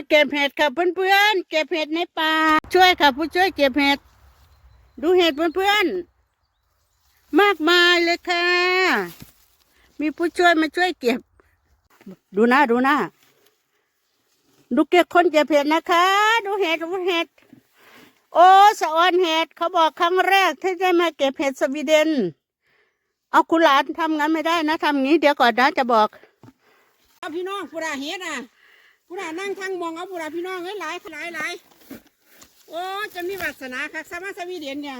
มาเก็บเห็ดค่ะเพื่อนๆ เก็บเห็ดในป่า ช่วยค่ะผู้ช่วยเก็บเห็ด ดูเห็ดเพื่อนๆ มากมายเลยค่ะ มีผู้ช่วยมาช่วยเก็บ ดูหน้าดูหน้าดูเก็บคนเก็บเห็ดนะคะ ดูเห็ดดูเห็ด โอ้สะออนเห็ดเขาบอกครั้งแรกที่ได้มาเก็บเห็ดสวีเดน เอาคุณหลานทำงั้นไม่ได้นะทำงี้เดี๋ยวก่อนนะจะบอกเอาพี่น้องผู้ใดเฮ็ดอะ ผู้ใดนั่งทางมองเอาผู้ใดพี่น้องเอ้ยหลายหลายหลายโอ้จะมีวาสนาคักสมาสวีเดนเนี่ย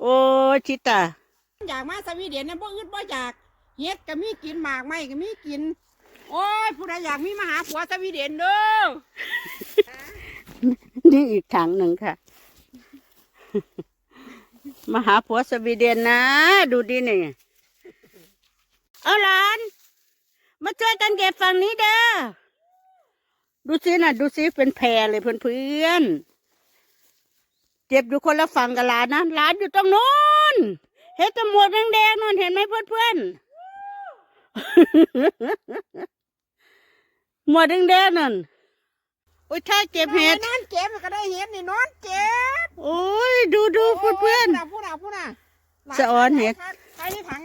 โอ้ชิตาอยากมาสวีเดนเนี่ยบ่อึดบ่อยากเฮ็ดก็มีกินหมากไม้ก็มีกิน โอ้ยผู้ใดอยากมีมาหาผัวสวีเดนเด้อนี่อีกถังหนึ่งค่ะมาหาผัวสวีเดนนะ ดูดินี่เอาหลาน มาช่วยกันเก็บฝั่งนี้เด้อ ดูสินะดูสิเป็นแพรเลยเพื่อนๆ เก็บอยู่คนละฝั่งกับหลานนะหลานอยู่ตรงนู้น เห็นแตะหมวกแดงๆนู่นเห็นไหมเพื่อนๆหมวกแดงๆนั่นโอ้ยถ้าเก็บเห็ดนอนเก็บก็ได้เฮ็ดนี่นอนเก็บ โอ้ยดูดูเพื่อนผู้ใดผู้ใดผู้ใดสะออนเฮ็ดใครในถัง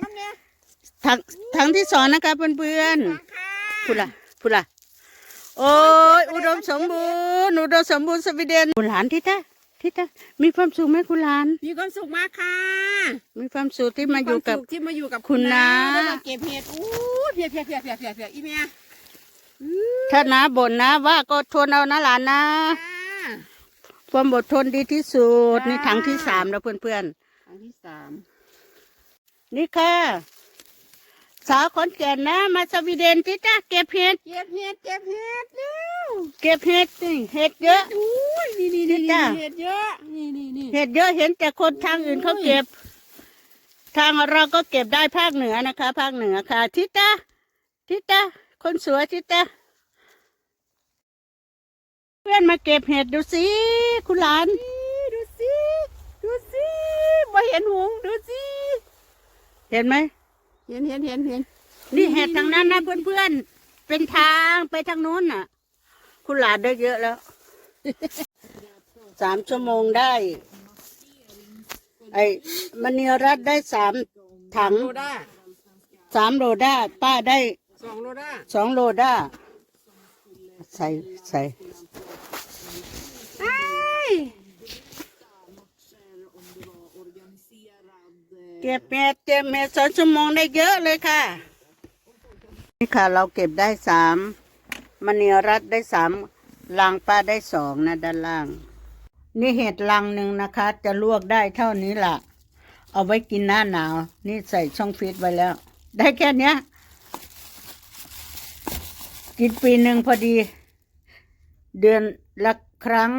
น้ำเนี่ยๆทั้งทั้งที่สอนนะคะเพื่อนถังค่ะๆพูดละพูดละโอ้ยอุดมสมบูรณ์อุดมสมบูรณ์สวีเดนคุณหลานทิตาทิตามีความสุขไหมคุณหลาน มีความสุขมากค่ะ มีความสุขที่มาอยู่กับควสุขที่มาอยู่กับคุณน้าได้มาเก็บเห็ดอู้เพียเพียเพียเพียเพียเพียอีเมียถ้านะบ่นนะว่าก็ทนเอานะหลานนะอ่าความอดทนดีที่สุดจ้านี่ถังที่สามแล้วเพื่อนอันที่สามๆนี่ค่ะ สาวขอนแก่นนะ มาสวีเดนทิตาเก็บเห็ดเก็บเห็ดเก็บเห็ดเร็วเก็บเห็ดนี่เห็ดเยอะอู้ยนี่นี่นี่จ้าเห็ดเยอะนี่นี่นี่เห็ดเยอะเห็นแต่คนทางอื่นเขาเก็บ ทางเราก็เก็บได้ภาคเหนือนะคะ ภาคเหนือค่ะทิตาทิตาคนสวยทิตาเพื่อนมาเก็บเห็ดดูสิคุณหลานนี่ดูสิดูสิบ่เห็นหงส์ดูสิเห็นไหม เห็นเห็นเห็นเห็นนี่เห็ดทางนั้นนะเพื่อนๆ เป็นทางไปทางนู้นน่ะ คุณหลานได้เยอะแล้ว สามชั่วโมงได้ ไอ้มณีรัตน์ได้สามถังโลด้าสามโลได้ป้าได้สองโลด้าสองโลได้ใส่ใส่ ไอ้ย เก็บเม็ดเก็บเม็ดสองชั่วโมงได้เยอะเลยค่ะ นี่ค่ะ เราเก็บได้สามมณีรัตได้สามลังป้าได้สองนะด้านล่าง นี่เห็ดลังหนึ่งนะคะ จะลวกได้เท่านี้ล่ะ เอาไว้กินหน้าหนาว นี่ใส่ช่องฟรีซไว้แล้ว ได้แค่เนี้ย กินปีหนึ่งพอดี เดือนละครั้ง